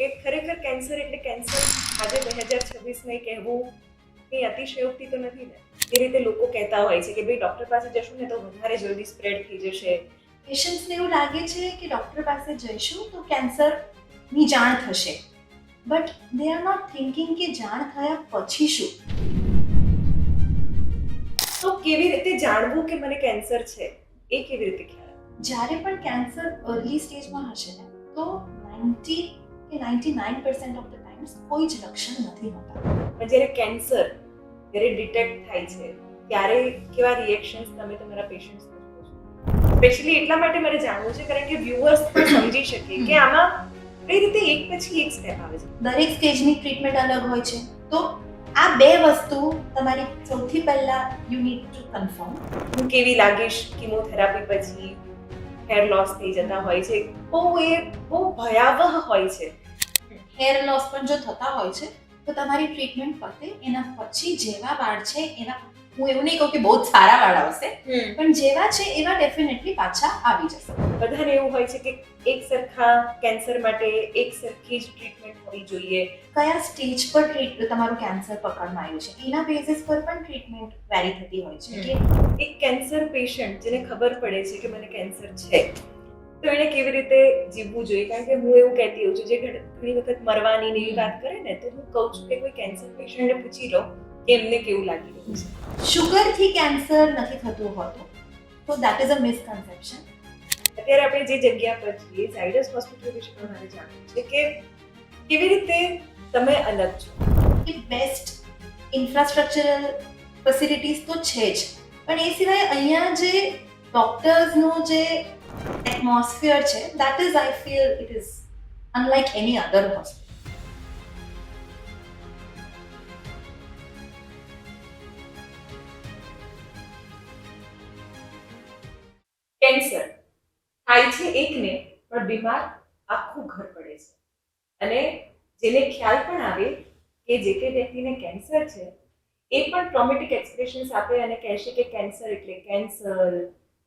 કે ખરેખર કેન્સર એટલે કેન્સર આજે બે હજાર છવ્વીસને કહેવું એ અતિશયોક્તિ તો નથી ને? એ રીતે લોકો કહેતા હોય છે કે ભાઈ ડૉક્ટર પાસે જશું ને તો વધારે જલ્દી સ્પ્રેડ થઈ જશે. પેશન્ટ્સને એવું લાગે છે કે ડૉક્ટર પાસે જઈશું તો કેન્સરની જાણ થશે. But they are not thinking કે જાણ થયા પછી શું? તો કેવી રીતે જાણવું કે મને કેન્સર છે? એ કેવી રીતે ખ્યાલ જ્યારે પણ કેન્સર અર્લી સ્ટેજમાં હશે ને તો નાઇન્ટી કે ninety nine percent of the times કોઈ જ લક્ષણ નથી હોતા. પણ જ્યારે કેન્સર જ્યારે ડિટેક્ટ થાય છે ત્યારે કેવા રિએક્શન્સ તમે તમારા પેશન્ટ્સ સ્પેશિયલી એટલા માટે મારે જાણવું છે કારણ કે વ્યુઅર્સ પણ સમજી શકે કે આમાં કઈ રીતે એક પછી એક સ્ટેપ આવે છે. દરેક સ્ટેજની ટ્રીટમેન્ટ અલગ હોય છે. તો આ બે વસ્તુ તમારી સૌથી પહેલા યુ નીડ ટુ કન્ફર્મ હું કેવી લાગીશ? કિમોથેરાપી પછી હેર લોસ થઈ જતા હોય છે. બહુ એ બહુ ભયાવહ હોય છે. હેર લોસ પણ જો થતા હોય છે તો તમારી ટ્રીટમેન્ટ પતે એના પછી જેવા વાળ છે એના હું એવું નહીં કહું કે બહુ જ સારા વાળ આવશે પણ જેવા છે એવા ડેફિનેટલી પાછા આવી જશે. બધાને એવું હોય છે કે એક સરખા કેન્સર માટે એક સરખી જ ટ્રીટમેન્ટ હોવી જોઈએ. કયા સ્ટેજ પર ટ્રીટ તમારું કેન્સર પકડમાં આવ્યું છે? એના બેઝિસ પર પણ ટ્રીટમેન્ટ વેરી થતી હોય છે કે એક કેન્સર પેશન્ટ જેને ખબર પડે છે કે મને કેન્સર છે. તો એણે કેવી રીતે જીવવું જોઈએ? કારણ કે હું એવું કહેતી હોઉં છું જે ઘણી ઘણી વખત મરવાની એવી વાત કરે ને તો હું કહું છું કે કોઈ કેન્સર પેશન્ટને પૂછી લો કે એમને કેવું લાગી રહ્યું છે. શુગરથી કેન્સર નથી થતું હોતું. તો દેટ ઇઝ અ મિસકન્સેપ્શન અત્યારે આપણે જે જગ્યા પર છીએ ઝાયડસ હોસ્પિટલ વિશે પણ મારે જાણવું છે કે કેવી રીતે તમે અલગ છો? કે બેસ્ટ ઇન્ફ્રાસ્ટ્રક્ચરલ ફેસિલિટીઝ તો છે જ. પણ એ સિવાય અહીંયા જે ડોક્ટર્સનો જે એટમોસ્ફિયર છે. That is I feel it is unlike any other hospital cancer થાય છે એકને, પણ બીમાર આખું ઘર પડે છે. અને જેને ખ્યાલ પણ આવે કે જે કે વ્યક્તિને કેન્સર છે, એ પણ ટ્રોમેટિક એક્સપ્રેશન્સ આપે અને કહેશે કે કેન્સર એટલે કેન્સર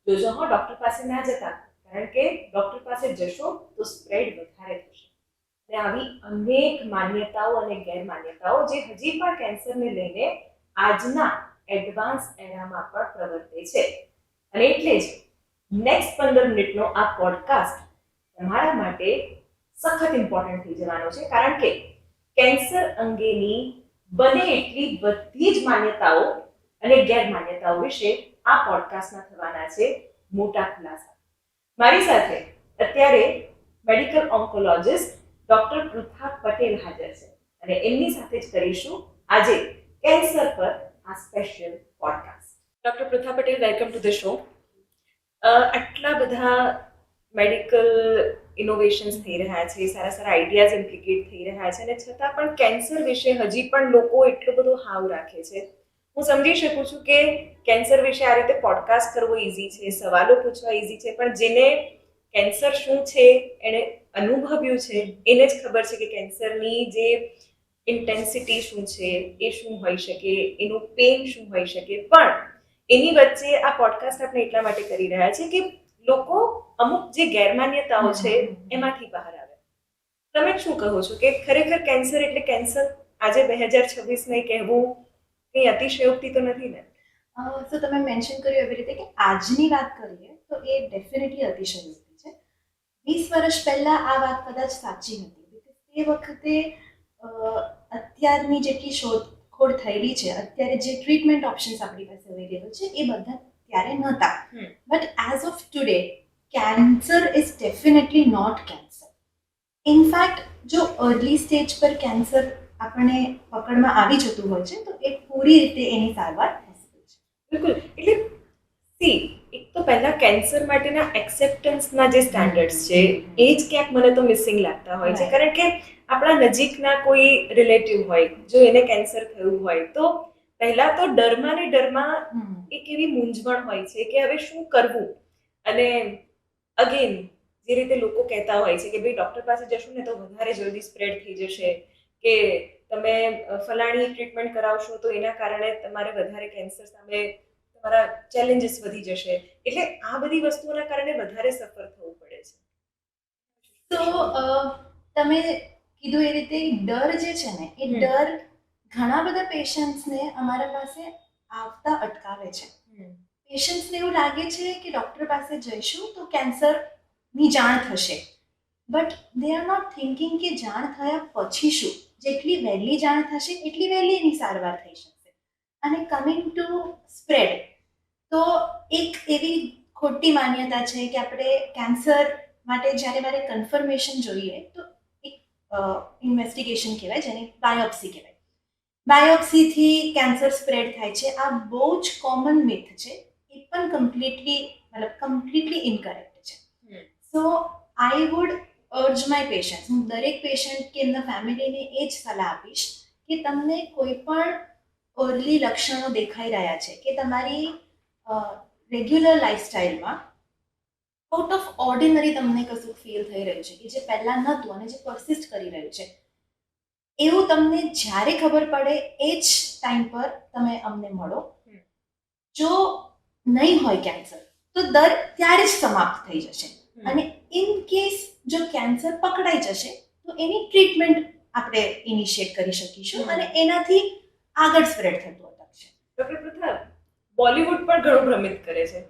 હો, ડૉક્ટર પાસે ના જતા, કારણ કે ડૉક્ટર પાસે જશો તો સ્પ્રેડ વધારે થશે. અને આવી અનેક માન્યતાઓ અને ગેરમાન્યતાઓ જે હજી પણ કેન્સરને લઈને આજના એડવાન્સ એરામાં પણ પ્રવર્તે છે. અને એટલે જ નેક્સ્ટ પંદર મિનિટનો આ પોડકાસ્ટ તમારા માટે સખત ઇમ્પોર્ટન્ટ થઈ જવાનો છે. કારણ કે કેન્સર અંગેની બને એટલી બધી જ માન્યતાઓ અને ગેરમાન્યતાઓ વિશે આ પોડકાસ્ટમાં થવાના છે મોટા ખુલાસા. મારી સાથે અત્યારે medical oncologist doctor Pritha Patel હાજર છે અને એમની સાથે જ કરીશું આજે કેન્સર પર આ special podcast doctor Pritha Patel welcome to the show આટલા બધા મેડિકલ ઇનોવેશન્સ થઈ રહ્યા છે, સારા સારા આઈડિયાઝ ઇમ્પ્લિકેટ થઈ રહ્યા છે અને છતાં પણ કેન્સર વિશે હજી પણ લોકો એટલો બધો હાવ રાખે છે. હું સમજી શકું છું કે કેન્સર વિશે આ રીતે પોડકાસ્ટ કરવો ઇઝી છે, સવાલો પૂછવા ઇઝી છે, પણ જેને કેન્સર શું છે, એણે અનુભવ્યું છે, એને જ ખબર છે કે કેન્સરની જે ઇન્ટેન્સિટી શું છે, એ શું હોઈ શકે, એનું પેન શું હોઈ શકે. પણ એની વચ્ચે આ પોડકાસ્ટ આપણે એટલા માટે કરી રહ્યા છે કે લોકો અમુક જે ગેરમાન્યતાઓ છે, એમાંથી બહાર આવે. તમે શું કહો છો કે ખરેખર કેન્સર એટલે કેન્સર? આજે બે હજાર છવ્વીસને કહેવું કંઈ અતિશયોક્તિ તો નથી ને? તો તમે મેન્શન કર્યું એવી રીતે કે આજની વાત કરીએ તો એ ડેફિનેટલી અતિશયોક્તિ છે. વીસ વર્ષ પહેલા આ વાત કદાચ સાચી નથી તે વખતે અત્યારની જેટલી શોધખોળ થયેલી છે અત્યારે જે ટ્રીટમેન્ટ ઓપ્શન્સ આપણી પાસે અવેલેબલ છે એ બધા ત્યારે નહોતા. But as of today cancer is definitely not cancer in fact જો અર્લી સ્ટેજ પર કેન્સર આપણને પકડમાં આવી જતું હોય છે તો એ પૂરી રીતે એની સારવાર possible છે બિલકુલ. એટલે સી એક તો પહેલા કેન્સર માટેના એક્સેપ્ટન્સના જે સ્ટાન્ડર્ડ્સ છે એ જ ક્યાંક મને તો મિસિંગ લાગતા હોય છે. કારણ કે આપણા નજીકના કોઈ રિલેટિવ હોય જો એને કેન્સર થયું હોય તો પહેલાં તો ડરમાં ને ડરમાં એક એવી મૂંઝવણ હોય છે કે હવે શું કરવું? અને અગેન જે રીતે લોકો કહેતા હોય છે કે ભાઈ ડૉક્ટર પાસે જશું ને તો વધારે જલ્દી સ્પ્રેડ થઈ જશે. કે તમે ફલાણી ટ્રીટમેન્ટ કરાવશો તો એના કારણે તમારે વધારે કેન્સર સામે તમારા ચેલેન્જીસ વધી જશે. એટલે આ બધી વસ્તુઓના કારણે વધારે સફર થવું પડે છે. તો તમે કીધું એ રીતે ડર જે છે ને એ ડર ઘણા બધા પેશન્ટ્સને અમારા પાસે આવતા અટકાવે છે. પેશન્ટ્સને એવું લાગે છે કે ડૉક્ટર પાસે જઈશું તો કેન્સરની જાણ થશે. But they are not thinking કે જાણ થયા પછી શું? જેટલી વહેલી જાણ થશે એટલી વહેલી એની સારવાર થઈ શકશે. અને કમિંગ ટુ સ્પ્રેડ તો એક એવી ખોટી માન્યતા છે કે આપણે કેન્સર માટે જ્યારે મારે કન્ફર્મેશન જોઈએ તો એક ઇન્વેસ્ટિગેશન કહેવાય જેને બાયોપ્સી કહેવાય. બાયોપ્સીથી કેન્સર સ્પ્રેડ થાય છે. આ બહુ જ કોમન મિથ છે. એ પણ કમ્પ્લીટલી મતલબ કમ્પ્લીટલી ઇનકરેક્ટ છે. So I would urge my patient હું દરેક પેશન્ટ કે એમના ફેમિલીને એ જ સલાહ આપીશ કે તમને કોઈ પણ અર્લી લક્ષણો દેખાઈ રહ્યા છે કે તમારી રેગ્યુલર લાઈફસ્ટાઈલમાં આઉટ ઓફ ઓર્ડિનરી તમને કશું ફીલ થઈ રહ્યું છે કે જે પહેલાં નહોતું અને જે પરસિસ્ટ કરી રહ્યું છે. એવું તમને જ્યારે ખબર પડે એ જ ટાઈમ પર તમે અમને મળો. જો નહીં હોય કેન્સર તો દર, ત્યારે જ સમાપ્ત થઈ જશે. અને ઇન કેસ જો કેન્સર પકડાઈ જશે તો એની ટ્રીટમેન્ટ આપણે ઇનિશિયેટ કરી શકીશું અને એનાથી આગળ સ્પ્રેડ થતું અટકશે. ડોક્ટર પ્રથા બોલિવૂડ પણ ઘણું ભ્રમિત કરે છે.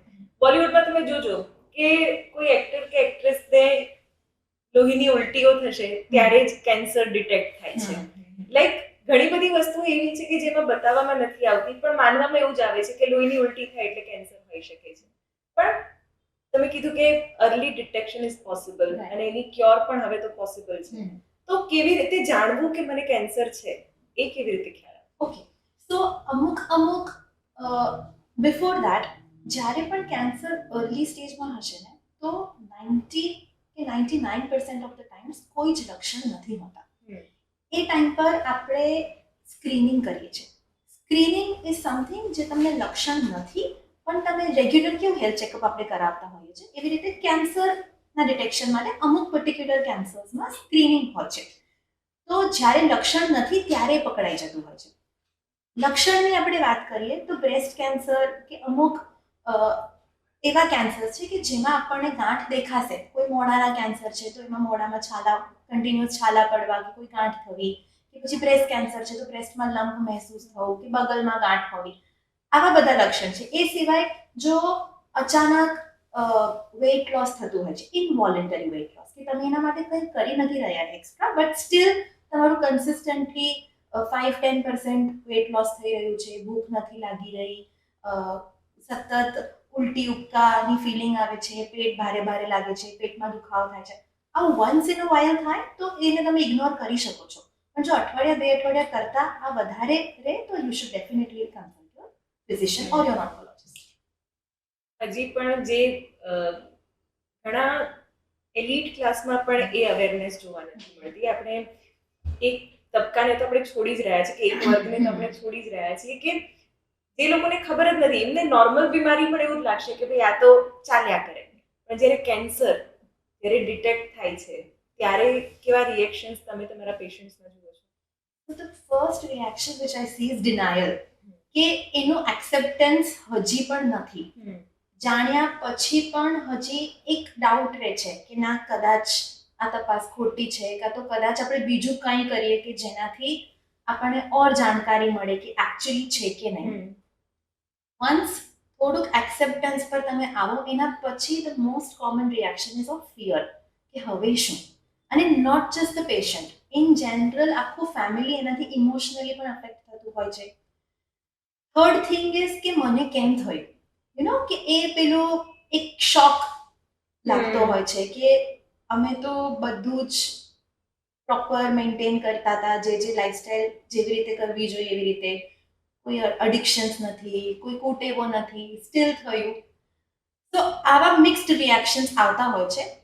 બોલિવૂડમાં તમે જોજો કે કોઈ એક્ટર કે એક્ટ્રેસને લોહીની ઉલટીઓ થશે ત્યારે જ કેન્સર ડિટેક્ટ થાય છે. લાઈક ઘણી બધી વસ્તુ એવી છે કે જેમાં બતાવવામાં નથી આવતી પણ માનવામાં એવું જ આવે છે કે લોહીની ઉલટી થાય એટલે કેન્સર હોઈ શકે છે. પણ તમે કીધું કે અર્લી ડિટેક્શન ઇઝ પોસિબલ. અને એની ક્યોર પણ હવે તો પોસિબલ છે. તો કેવી રીતે જાણવું કે મને કેન્સર છે? એ કેવી રીતે ખ્યાલ ઓકે સો અમુક અમુક બિફોર દેટ જ્યારે પણ કેન્સર અર્લી સ્ટેજમાં હશે ને તો નાઇન્ટી કે ninety nine percent of the times કોઈ જ લક્ષણ નથી હોતા. એ ટાઈમ પર આપણે સ્ક્રીનિંગ કરીએ છીએ. સ્ક્રીનિંગ ઇઝ સમથિંગ જે તમને લક્ષણ નથી પણ તમે રેગ્યુલર કેવું હેલ્થ ચેકઅપ આપણે કરાવતા હોઈએ છીએ? એવી રીતે કેન્સરના ડિટેક્શન માટે અમુક પર્ટિક્યુલર કેન્સર્સમાં સ્ક્રીનિંગ હોય છે. તો જ્યારે લક્ષણ નથી ત્યારે પકડાઈ જતું હોય છે. લક્ષણની આપણે વાત કરીએ તો બ્રેસ્ટ કેન્સર કે અમુક એવા કેન્સર છે કે જેમાં આપણને ગાંઠ દેખાશે. કોઈ મોડાના કેન્સર છે તો એમાં મોડામાં છાલા કન્ટિન્યુઅસ છાલા પડવા કે કોઈ ગાંઠ થવી કે પછી બ્રેસ્ટ કેન્સર છે તો બ્રેસ્ટમાં લંપ મહેસૂસ થવું કે બગલમાં ગાંઠ હોવી. આવા બધા લક્ષણ છે. એ સિવાય જો અચાનક વેઇટ લોસ થતું હોય છે ઇનવોલેન્ટરી વેઇટ લોસ કે તમે એના માટે કંઈ કરી નથી રહ્યા એક્સ્ટ્રા બટ સ્ટીલ તમારું consistently five ten percent weight loss થઈ રહ્યું છે, ભૂખ નથી લાગી રહી સતત ઉલટી ઉપકાની ફિલિંગ આવે છે, પેટ ભારે ભારે લાગે છે, પેટમાં દુખાવો થાય છે. આવું વન્સ ઇન અ વાયલ થાય તો એને તમે ઇગ્નોર કરી શકો છો. પણ જો અઠવાડિયા, બે અઠવાડિયા કરતા આ વધારે રહે તો you should definitely consult or your હજી પણ જે ઘણા એલિટ ક્લાસમાં પણ એ અવેરનેસ જોવા નથી મળતી. આપણે એક તબક્કાને તો આપણે છોડી જ રહ્યા છીએ કે એક વર્ગને તો આપણે છોડી જ રહ્યા છીએ કે જે લોકોને ખબર જ નથી. એમને નોર્મલ બીમારી પણ એવું જ લાગશે કે ભાઈ આ તો ચાલ્યા કરે. પણ જ્યારે કેન્સર જ્યારે ડિટેક્ટ થાય છે ત્યારે કેવા રિએક્શન્સ તમે તમારા પેશન્ટ્સમાં જુઓ છો? The first reaction reaction I see is denial. કે એનું એક્સેપ્ટન્સ હજી પણ નથી. જાણ્યા પછી પણ હજી એક ડાઉટ રહે છે કે ના કદાચ આ તપાસ ખોટી છે કાં તો કદાચ આપણે બીજું કંઈ કરીએ કે જેનાથી આપણને ઓર જાણકારી મળે કે એકચ્યુઅલી છે કે નહીં. વન્સ થોડુંક એક્સેપ્ટન્સ પર તમે આવો એના પછી the most common reaction is of fear કે હવે શું? અને not just the patient in general આખું ફેમિલી એનાથી ઇમોશનલી પણ અફેક્ટ થતું હોય છે. થર્ડ થિંગ ઇઝ કે મને કેમ થયું? યુ નો કે એ પેલો એક શોક લાગતો હોય છે કે અમે તો બધું જ પ્રોપર મેન્ટેન કરતા હતા જે જે લાઈફસ્ટાઈલ જેવી રીતે કરવી જોઈએ એવી રીતે. કોઈ અડિક્શન્સ નથી કોઈ કુટેવો નથી સ્ટીલ થયું. તો આવા મિક્સ્ડ રિએક્શન્સ આવતા હોય છે.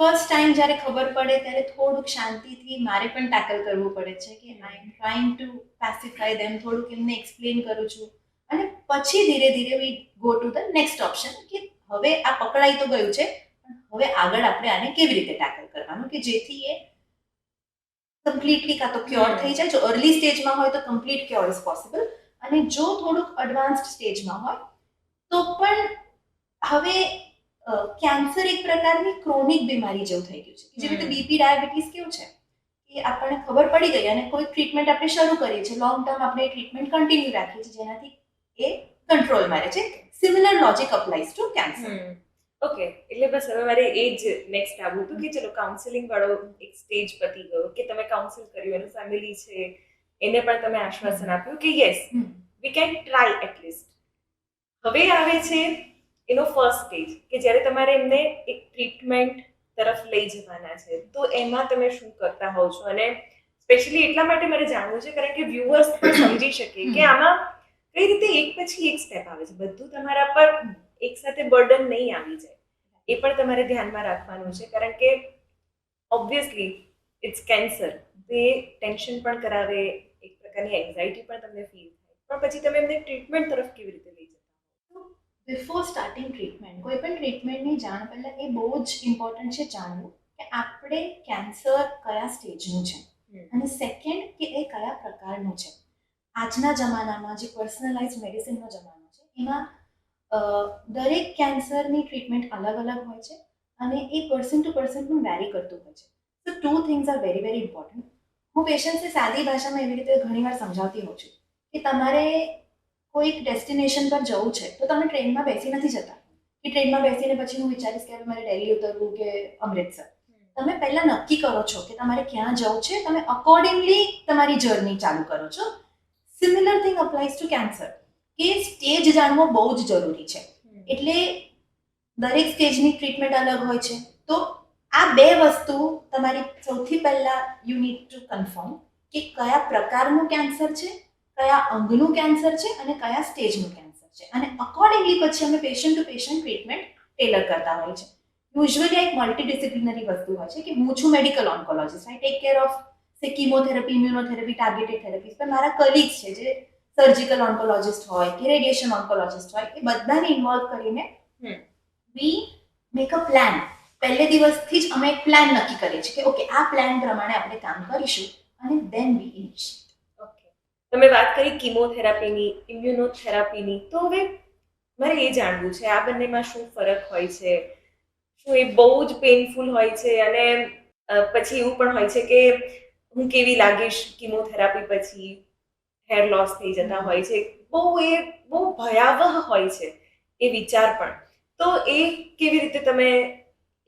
ફર્સ્ટ ટાઈમ જ્યારે ખબર પડે ત્યારે થોડુંક શાંતિથી મારે પણ ટેકલ કરવું પડે છે કે આઈ એમ ટ્રાઇંગ ટુ પેસિફાઈ દેમ થોડુંક એમને એક્સપ્લેન કરું છું. અને પછી ધીરે ધીરે we go to the next option કે હવે આ પકડાઈ તો ગયું છે પણ હવે આગળ આપણે આને કેવી રીતે ટેકલ કરવાનું કે જેથી એ કમ્પ્લીટલી કાં તો ક્યોર થઈ જાય. જો અર્લી સ્ટેજમાં હોય તો કમ્પ્લીટ ક્યોર ઇઝ પોસિબલ અને જો થોડુંક એડવાન્સ્ડ સ્ટેજમાં હોય તો પણ હવે કેન્સર એક પ્રકારની ક્રોનિક બીમારી જેવું થઈ ગયું છે. જેવી રીતે બીપી ડાયાબિટીસ કેવું છે? એ આપણને ખબર પડી ગઈ અને કોઈ ટ્રીટમેન્ટ આપણે શરૂ કરીએ છીએ. લોંગ ટર્મ આપણે ટ્રીટમેન્ટ કન્ટિન્યુ રાખીએ છીએ જેનાથી એ કંટ્રોલમાં રહે છે. Similar logic applies to cancer okay એટલે બસ હવે મારે એ જ નેક્સ્ટ આવવું હતું કે ચલો કાઉન્સેલિંગ વાળો એક સ્ટેજ પતી ગયો કે તમે કાઉન્સિલ કર્યું એનું ફેમિલી છે એને પણ તમે આશ્વાસન આપ્યું કે yes we can try at least હવે આવે છે એનો ફર્સ્ટ સ્ટેજ કે જ્યારે તમારે એમને એક ટ્રીટમેન્ટ તરફ લઈ જવાના છે તો એમાં તમે શું કરતા હોવ છો? અને સ્પેશિયલી એટલા માટે મારે જાણવું છે કારણ કે વ્યુઅર્સ પણ સમજી શકે કે આમાં કઈ રીતે એક પછી એક સ્ટેપ આવે છે. બધું તમારા પર એક સાથે બર્ડન નહીં આવી જાય. એ પણ તમારે ધ્યાનમાં રાખવાનું છે કારણ કે ઓબ્વિયસલી ઇટ્સ કેન્સર તે ટેન્શન પણ કરાવે એક પ્રકારની એન્ઝાયટી પણ તમને ફીલ થાય. પણ પછી તમે એમને ટ્રીટમેન્ટ તરફ કેવી રીતે લઈ બિફોર સ્ટાર્ટિંગ ટ્રીટમેન્ટ કોઈ પણ ટ્રીટમેન્ટની જાણ પહેલાં એ બહુ જ ઇમ્પોર્ટન્ટ છે જાણવું કે આપણે કેન્સર કયા સ્ટેજનું છે. અને સેકન્ડ કે એ કયા પ્રકારનું છે. આજના જમાનામાં જે પર્સનલાઇઝ મેડિસિનનો જમાનો છે એમાં દરેક કેન્સરની ટ્રીટમેન્ટ અલગ અલગ હોય છે અને એ પર્સન ટુ પર્સન પણ વેરી કરતું હોય છે. તો two things are very very important હું પેશન્ટને સાદી ભાષામાં એવી રીતે ઘણીવાર સમજાવતી હોઉં છું કે તમારે કોઈક ડેસ્ટિનેશન પર જવું છે, તો તમે ટ્રેનમાં બેસી નથી જતા. કે ટ્રેનમાં બેસીને પછી હું વિચારીશ કે મારે દિલ્હી ઉતરવું કે અમૃતસર. તમે પહેલાં નક્કી કરો છો કે તમારે ક્યાં જવું છે, તમે અકોર્ડિંગલી તમારી જર્ની ચાલુ કરો છો. Similar thing applies to cancer કે સ્ટેજ જાણવો બહુ જ જરૂરી છે. એટલે દરેક સ્ટેજની ટ્રીટમેન્ટ અલગ હોય છે. તો આ બે વસ્તુ તમારી સૌથી પહેલાં યુ નીડ ટુ કન્ફર્મ કે કયા પ્રકારનું કેન્સર છે કયા અંગનું કેન્સર છે અને કયા સ્ટેજનું કેન્સર છે. અને અકોર્ડિંગલી પછી અમે patient to patient treatment tailor કરતા હોય છે. યુઝ્યુઅલી એક મલ્ટીડિસિપ્લિનરી વસ્તુ હોય છે કે હું છું medical oncologist I take care of say chemotherapy immunotherapy targeted therapy પણ મારા કલીગ્સ છે જે સર્જિકલ ઓન્કોલોજિસ્ટ હોય કે રેડિયેશન ઓન્કોલોજિસ્ટ હોય એ બધાને ઇન્વોલ્વ કરીને. વી મેક અ પ્લાન પહેલે દિવસથી જ અમે એક પ્લાન નક્કી કરીએ છીએ કે ઓકે આ પ્લાન પ્રમાણે આપણે કામ કરીશું અને દેન વી ઇનિશિયેટ તમે વાત કરી કિમોથેરાપીની ઇમ્યુનોથેરાપીની તો હવે મારે એ જાણવું છે આ બંનેમાં શું ફરક હોય છે? શું એ બહુ જ પેઇનફુલ હોય છે? અને પછી એવું પણ હોય છે કે હું કેવી લાગીશ કીમોથેરાપી પછી હેર લોસ થઈ જતા હોય છે? બહુ એ બહુ ભયાવહ હોય છે એ વિચાર પણ. તો એ કેવી રીતે તમે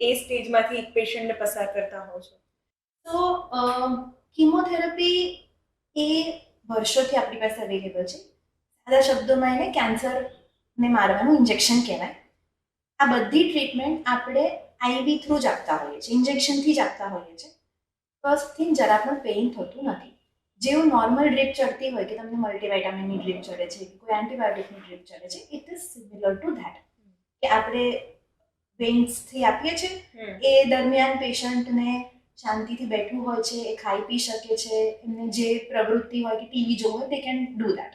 એ સ્ટેજમાંથી એક પેશન્ટને પસાર કરતા હો છો? તો કિમોથેરાપી એ વર્ષોથી આપણી પાસે અવેલેબલ છે. સાદા શબ્દોમાં એને કેન્સરને મારવાનું ઇન્જેક્શન કહેવાય. આ બધી ટ્રીટમેન્ટ આપણે આઈવી થ્રુ જ આપતા હોઈએ છીએ. ઇન્જેક્શનથી જ આપતા હોઈએ છીએ. ફર્સ્ટ થિંગ જરા પણ પેઇન થતું નથી. જેવું નોર્મલ ડ્રીપ ચડતી હોય કે તમને મલ્ટીવાઇટામિનની ડ્રીપ ચડે છે કે કોઈ એન્ટીબાયોટિકની ડ્રીપ ચડે છે it is similar to that કે આપણે વેન્સથી આપીએ છીએ. એ દરમિયાન પેશન્ટને શાંતિથી બેઠું હોય છે એ ખાઈ પી શકે છે એમને જે પ્રવૃત્તિ હોય કે ટીવી જોવું હોય તે can do that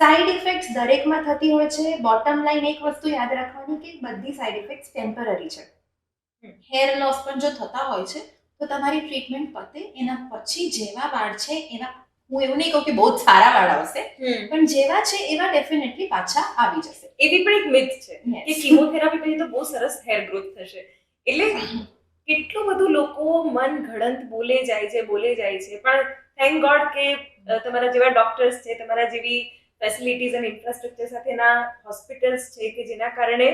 side effects દરેકમાં થતી હોય છે. બોટમ લાઈન એક વસ્તુ યાદ રાખવાની કે બધી સાઈડ ઇફેક્ટ્સ ટેમ્પરરી છે. હેર લોસ પણ જો થતા હોય છે તો તમારી ટ્રીટમેન્ટ પતે એના પછી જેવા વાળ છે એના હું એવું નહીં કહું કે બહુ જ સારા વાળ આવશે પણ જેવા છે એવા ડેફિનેટલી પાછા આવી જશે. એવી પણ એક મિથ છે. કે કીમોથેરાપી પછી તો બહુ સરસ હેર ગ્રોથ થશે. એટલે કેટલું બધું લોકો મન ઘડંત બોલે જાય છે, બોલે જાય છે. પણ થેન્ક ગોડ કે તમારા જેવા ડોક્ટર્સ છે, તમારા જેવી ફેસિલિટીઝ અને ઇન્ફ્રાસ્ટ્રક્ચર સાથેના હોસ્પિટલ્સ છે કે જેના કારણે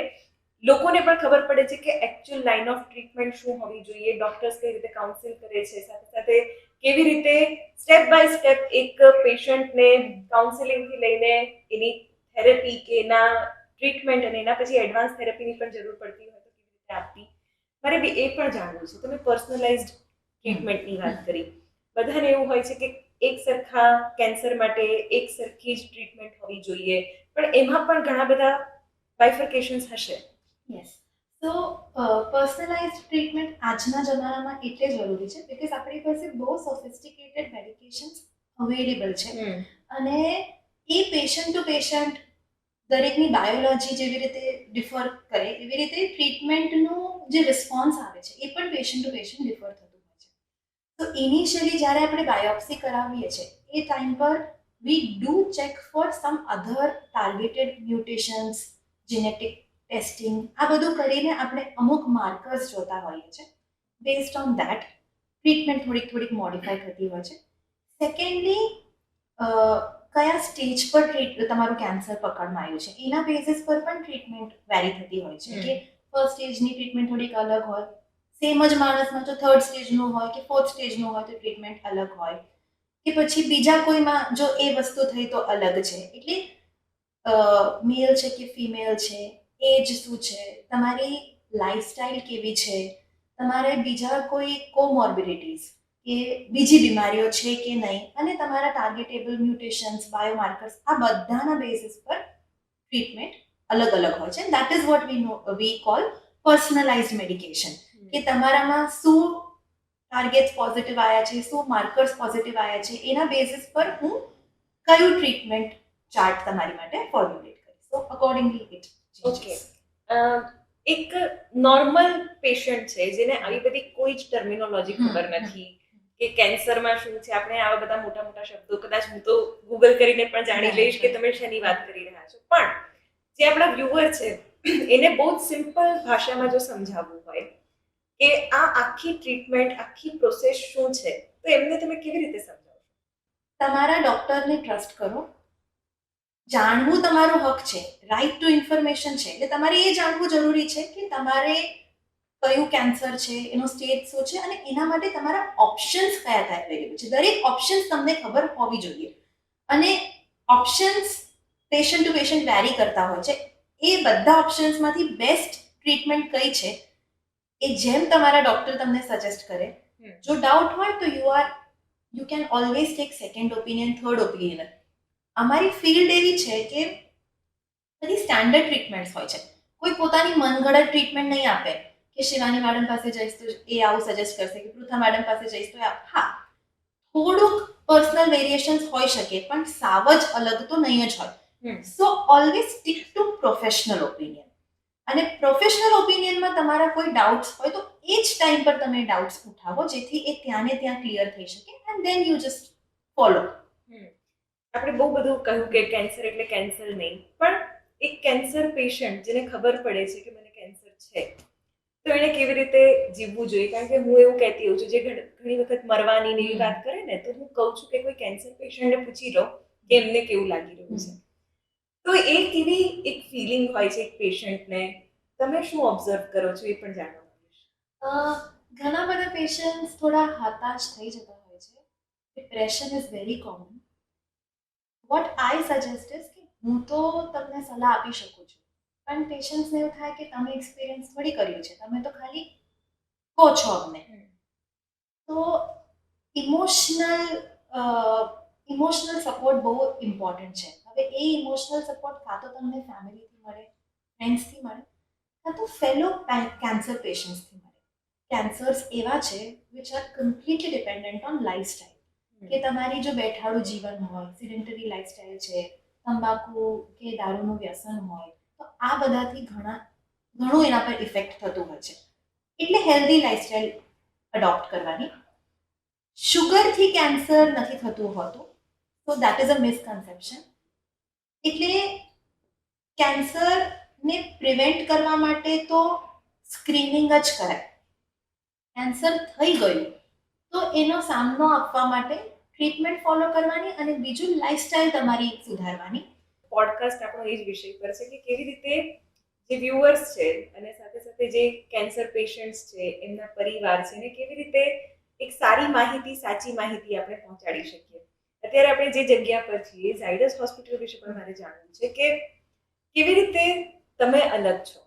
લોકોને પણ ખબર પડે છે કે એકચ્યુઅલ લાઇન ઓફ ટ્રીટમેન્ટ શું હોવી જોઈએ ડોક્ટર્સ કઈ રીતે કાઉન્સિલ કરે છે, સાથે સાથે કેવી રીતે સ્ટેપ બાય સ્ટેપ એક પેશન્ટને કાઉન્સિલિંગથી લઈને એની થેરેપી કે એના ટ્રીટમેન્ટ અને એના પછી એડવાન્સ થેરેપીની પણ જરૂર પડતી હોય તો કેવી રીતે આપવી. મારે બી એ પણ જાણવું છે. તમે પર્સનલાઇઝડ ટ્રીટમેન્ટની વાત કરી. બધાને એવું હોય છે કે એક સરખા કેન્સર માટે એક સરખી જ ટ્રીટમેન્ટ હોવી જોઈએ. પણ એમાં પણ ઘણા બધા બાયફર્કેશન્સ હશે. યસ તો પર્સનલાઇઝ ટ્રીટમેન્ટ આજના જમાનામાં એટલે જરૂરી છે બિકોઝ આપણી પાસે બહુ સોફિસ્ટિકેટેડ મેડિકેશન્સ અવેલેબલ છે. અને એ પેશન્ટ ટુ પેશન્ટ દરેકની બાયોલોજી જેવી રીતે ડિફર કરે એવી રીતે ટ્રીટમેન્ટનું જે રિસ્પોન્સ આવે છે, એ પણ પેશન્ટ ટુ પેશન્ટ ડિફર થતું હોય છે. તો ઇનિશિયલી જ્યારે આપણે બાયોપ્સી કરાવીએ છીએ, એ ટાઈમ પર we do check for some other targeted mutations genetic testing આ બધું કરીને આપણે અમુક માર્કર્સ જોતા હોઈએ છીએ. બેઝડ ઓન ધેટ ટ્રીટમેન્ટ થોડીક થોડીક મોડિફાઈ થતી હોય છે. સેકન્ડલી કયા સ્ટેજ પર ટ્રીટ તમારું કેન્સર પકડમાં આવ્યું છે, એના બેસિસ પર પણ ટ્રીટમેન્ટ વેરી થતી હોય છે, કે ફર્સ્ટ સ્ટેજની ટ્રીટમેન્ટ થોડીક અલગ હોય. સેમ જ માણસમાં જો થર્ડ સ્ટેજનું હોય કે ફોર્થ સ્ટેજનું હોય તો ટ્રીટમેન્ટ અલગ હોય. કે પછી બીજા કોઈમાં જો એ વસ્તુ થઈ તો અલગ છે. એટલે મેલ છે કે ફિમેલ છે એજ શું છે, તમારી લાઈફસ્ટાઈલ કેવી છે, તમારે બીજા કોઈ કોમોર્બિડિટીઝ કે બીજી બીમારીઓ છે કે નહીં, અને તમારા ટાર્ગેટેબલ મ્યુટેશન્સ બાયોમાર્કર્સ આ બધાના બેસિસ પર ટ્રીટમેન્ટ અલગ અલગ હોય છે. That is what we know we call personalize medication કે તમારામાં શું ટાર્ગેટ્સ પોઝિટિવ આવ્યા છે શું માર્કર્સ પોઝિટિવ આવ્યા છે એના બેસિસ પર હું કયું ટ્રીટમેન્ટ ચાર્ટ તમારી માટે ફોર્મ્યુલેટ કરીશ. તો અકોર્ડિંગલી ઇટ ઓકે એક નોર્મલ પેશન્ટ છે જેને આવી બધી કોઈ જ ટર્મિનોલોજી ખબર નથી કે કેન્સરમાં શું છે? આપણે આવા બધા મોટા મોટા શબ્દો કદાચ હું તો ગૂગલ કરીને પણ જાણી લઈશ કે તમે શેની વાત કરી રહ્યા છો. પણ જે આપણા વ્યુઅર છે, એને બહુ જ સિમ્પલ ભાષામાં જો સમજાવવું હોય કે આ આખી ટ્રીટમેન્ટ આખી પ્રોસેસ શું છે, તો એમને તમે કેવી રીતે સમજાવો તમારા ડૉક્ટરને ટ્રસ્ટ કરો. જાણવું તમારો હક છે રાઈટ ટુ ઇન્ફોર્મેશન છે. એટલે તમારે એ જાણવું જરૂરી છે કે તમારે કયું કેન્સર છે, એનો સ્ટેજ શું છે અને એના માટે તમારા ઓપ્શન્સ કયા કયા અવેલેબલ છે. દરેક ઓપ્શન્સ તમને ખબર હોવી જોઈએ. અને options patient to patient vary કરતા હોય છે. એ બધા ઓપ્શન્સમાંથી બેસ્ટ ટ્રીટમેન્ટ કઈ છે? એ જેમ તમારા ડોક્ટર તમને સજેસ્ટ કરે. જો ડાઉટ હોય તો you are you can always take second opinion third opinion અમારી ફિલ્ડ એવી છે કે બધી સ્ટાન્ડર્ડ ટ્રીટમેન્ટ્સ હોય છે. કોઈ પોતાની મનગઢત ટ્રીટમેન્ટ નહીં આપે કે શિવાની મેડમ પાસે જઈશ તો એ આવું સજેસ્ટ કરશે કે પૃથા મેડમ પાસે જઈશ તો હા થોડુંક પર્સનલ વેરિએશન્સ હોઈ શકે પણ સાવ જ અલગ તો નહીં જ હોય. So always stick to professional opinion અને પ્રોફેશનલ ઓપિનિયનમાં તમારા કોઈ ડાઉટ્સ હોય તો એ જ ટાઈમ પર તમે ડાઉટ્સ ઉઠાવો જેથી એ ત્યાં ને ત્યાં ક્લિયર થઈ શકે and then you just follow આપણે બહુ બધું કહ્યું કે કેન્સર એટલે કેન્સર નહીં પણ એક કેન્સર પેશન્ટ જેને ખબર પડે છે કે મને કેન્સર છે તો એણે કેવી રીતે જીવવું જોઈએ? કારણ કે હું એવું કહેતી હોઉં છું જે ઘણી વખત મરવાની ને એવી વાત કરે ને તો હું કહું છું કે કોઈ કેન્સર પેશન્ટને પૂછી લો કે એમને કેવું લાગી રહ્યું છે. તો એ કેવી એક ફિલિંગ હોય છે એક પેશન્ટને તમે શું ઓબ્ઝર્વ કરો છો એ પણ જાણવા ઘણા બધા પેશન્ટ્સ થોડા હતાશ થઈ જતા હોય છે. Depression is very common what I suggest is કે હું તો તમને સલાહ આપી શકું છું. પણ પેશન્ટ્સને એવું થાય કે તમે એક્સપિરિયન્સ થોડી કર્યું છે. તમે તો ખાલી કહો છો અમને. તો ઇમોશનલ ઇમોશનલ સપોર્ટ બહુ ઇમ્પોર્ટન્ટ છે. હવે એ ઇમોશનલ સપોર્ટ કાં તો તમને ફેમિલીથી મળે ફ્રેન્ડ્સથી મળે કાં તો ફેલો કેન્સર પેશન્ટ્સથી મળે. કેન્સર્સ એવા છે which are completely dependent on lifestyle કે તમારી જો બેઠાડું જીવન હોય સિડેન્ટરી લાઈફસ્ટાઈલ છે તંબાકુ કે દારૂનું વ્યસન હોય તો આ બધાથી ઘણા ઘણું એના પર ઇફેક્ટ થતું હોય છે. એટલે હેલ્ધી લાઈફસ્ટાઈલ અડોપ્ટ કરવાની. શુગરથી કેન્સર નથી થતું હોતું તો દેટ ઇઝ અ મિસકન્સેપ્શન એટલે કેન્સરને પ્રિવેન્ટ કરવા માટે તો સ્ક્રીનિંગ જ કરાય. કેન્સર થઈ ગયું, તો એનો સામનો આપવા માટે ટ્રીટમેન્ટ ફોલો કરવાની અને બીજું લાઈફસ્ટાઈલ તમારી સુધારવાની. પોડકાસ્ટ આપણો એ જ વિષય પર છે કે કેવી રીતે જે વ્યુઅર્સ છે અને સાથે સાથે જે કેન્સર પેશન્ટ્સ છે, એમના પરિવાર છે ને કેવી રીતે એક સારી માહિતી, સાચી માહિતી આપણે પહોંચાડી શકીએ. અત્યારે આપણે જે જગ્યા પર છીએ, ઝાયડસ હોસ્પિટલ વિશે પણ મારે જાણવું છે કે કેવી રીતે તમે અલગ છો?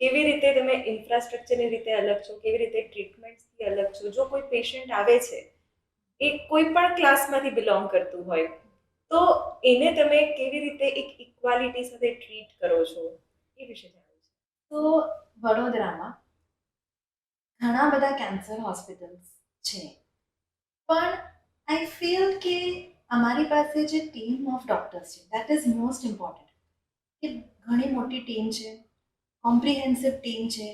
કેવી રીતે તમે ઇન્ફ્રાસ્ટ્રક્ચરની રીતે અલગ છો? કેવી રીતે ટ્રીટમેન્ટથી અલગ છો? જો કોઈ પેશન્ટ આવે છે, એ કોઈ પણ ક્લાસમાંથી બિલોંગ કરતું હોય, તો એને તમે કેવી રીતે એક ઇક્વાલિટી સાથે ટ્રીટ કરો છો? એ વિશે જાણવું છે. તો વડોદરામાં ઘણા બધા કેન્સર હોસ્પિટલ્સ છે. પણ આઈ ફીલ કે અમારી પાસે જે ટીમ ઓફ ડોક્ટર્સ છે દેટ ઇઝ મોસ્ટ ઇમ્પોર્ટન્ટ કે ઘણી મોટી ટીમ છે કોમ્પ્રિહેન્સિવ ટીમ છે,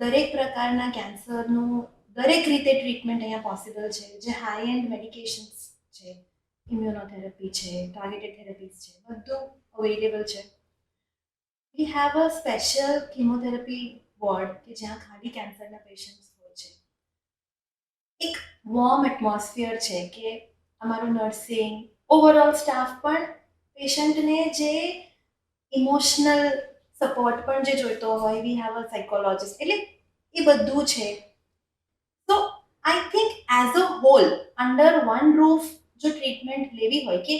દરેક પ્રકારના કેન્સરનું દરેક રીતે ટ્રીટમેન્ટ અહીંયા પોસિબલ છે, જે હાઈ એન્ડ મેડિકેશન્સ છે ઇમ્યુનોથેરાપી છે ટાર્ગેટેડ થેરાપીઝ છે, બધું અવેલેબલ છે. We have a special chemotherapy ward કે જ્યાં ખાલી કેન્સરના પેશન્ટ્સ હોય છે. એક વોર્મ એટમોસ્ફિયર છે કે અમારું નર્સિંગ ઓવરઓલ સ્ટાફ પણ પેશન્ટને જે ઇમોશનલ સપોર્ટ પણ જે જોઈતો હોય વી હેવ અ સાયકોલોજીસ્ટ એટલે એ બધું છે. તો I think as a whole under one roof જો ટ્રીટમેન્ટ લેવી હોય કે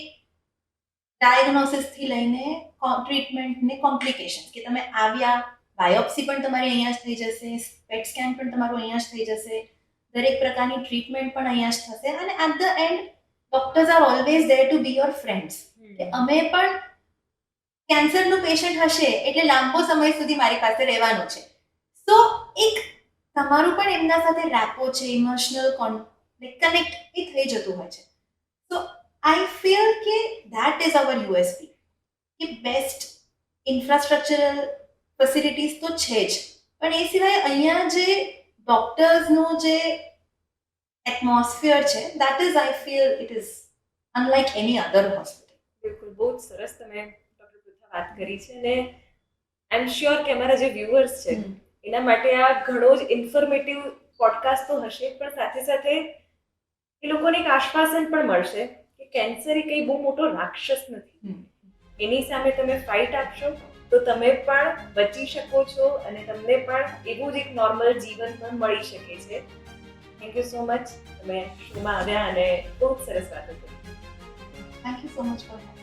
ડાયગ્નોસિસથી લઈને ટ્રીટમેન્ટને કોમ્પ્લિકેશન કે તમે આવ્યા બાયોપ્સી પણ તમારી અહીંયા જ થઈ જશે પેટ સ્કેન પણ તમારું અહીંયા જ થઈ જશે, દરેક પ્રકારની ટ્રીટમેન્ટ પણ અહીંયા જ થશે, અને at the end doctors are always there to be your friends કે અમે પણ કેન્સરનું પેશન્ટ હશે એટલે લાંબો સમય સુધી મારી પાસે રહેવાનું છે. સો એક તમારું પણ એમના સાથે રેપો છે ઇમોશનલ કનેક્ટ એ થઈ જતું હોય છે. સો આઈ ફીલ કે ધેટ ઇઝ અવર યુએસપી કે બેસ્ટ ઇન્ફ્રાસ્ટ્રક્ચરલ ફેસિલિટીઝ તો છે જ. પણ એ સિવાય અહીંયા જે ડોક્ટર્સનું જે એટમોસ્ફિયર છે. That is I feel it is unlike any other hospital બિલકુલ. બહુ જ સરસ તમે ડૉક્ટર પૃથા વાત કરી છે અને આઈ એમ શ્યોર કે અમારા જે વ્યુઅર્સ છે એના માટે આ ઘણો જ ઇન્ફોર્મેટિવ પોડકાસ્ટ તો હશે પણ સાથે સાથે એ લોકોને એક આશ્વાસન પણ મળશે કે કેન્સર એ કંઈ બહુ મોટો રાક્ષસ નથી. એની સામે તમે ફાઇટ આપશો તો તમે પણ બચી શકો છો અને તમને પણ એવું જ એક નોર્મલ જીવન પણ મળી શકે છે. થેન્ક યુ સો મચ તમે શોમાં આવ્યા અને જ સરસ વાતો કરી thank you so much for